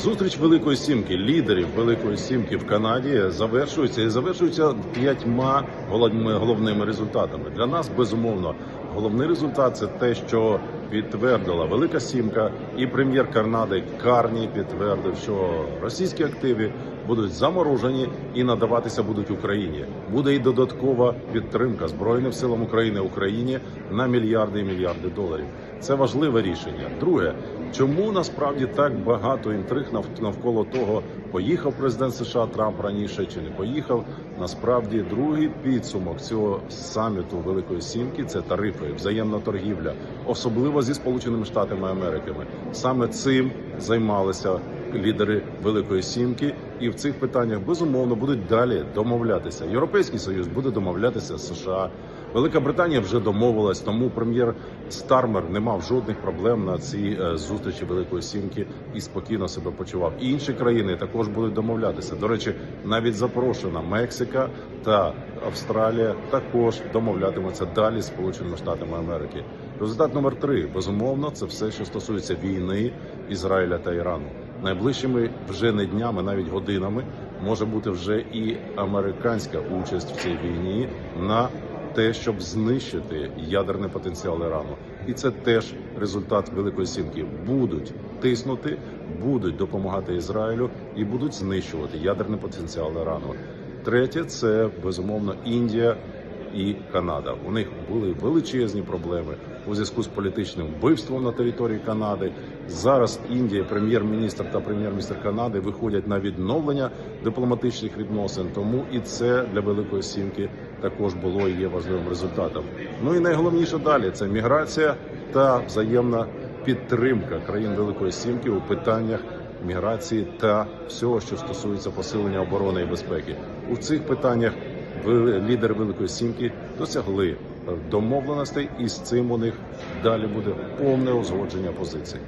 Зустріч Великої Сімки, лідерів Великої Сімки в Канаді завершується і завершується п'ятьма головними, результатами. Для нас безумовно головний результат це те, що підтвердила Велика Сімка, і прем'єр Канади Карні підтвердив, що російські активи будуть заморожені і надаватися будуть Україні. Буде і додаткова підтримка збройним силам України Україні на мільярди і мільярди доларів. Це важливе рішення. Друге, чому насправді так багато інтриг навколо того, поїхав президент США Трамп раніше чи не поїхав. Насправді, другий підсумок цього саміту Великої Сімки це тарифи, взаємна торгівля, особливо зі Сполученими Штатами Америки. Саме цим займалися лідери Великої Сімки, і в цих питаннях безумовно будуть далі домовлятися. Європейський союз буде домовлятися з США. Велика Британія вже домовилась, тому прем'єр Стармер не мав жодних проблем на цій е, зустрічі Великої Сімки і спокійно себе почував. І інші країни також будуть домовлятися. До речі, навіть запрошена Мексика та Австралія також домовлятимуться далі з Сполученими Штатами Америки. Результат номер три безумовно це все, що стосується війни Ізраїля та Ірану. Найближчими вже не днями, навіть годинами може бути вже і американська участь в цій війні на те, щоб знищити ядерний потенціал Ірану, і це теж результат Великої Сімки. Будуть тиснути, будуть допомагати Ізраїлю і будуть знищувати ядерний потенціал Ірану. Третє це безумовно Індія і Канада. У них були величезні проблеми у зв'язку з політичним вбивством на території Канади. Зараз Індія, прем'єр-міністр та прем'єр-міністр Канади виходять на відновлення дипломатичних відносин. Тому і це для Великої Сімки також було і є важливим результатом. Ну і найголовніше далі це міграція та взаємна підтримка країн Великої Сімки у питаннях міграції та всього, що стосується посилення оборони і безпеки. У цих питаннях лідери Великої Сімки досягли домовленостей, і з цим у них далі буде повне узгодження позицій.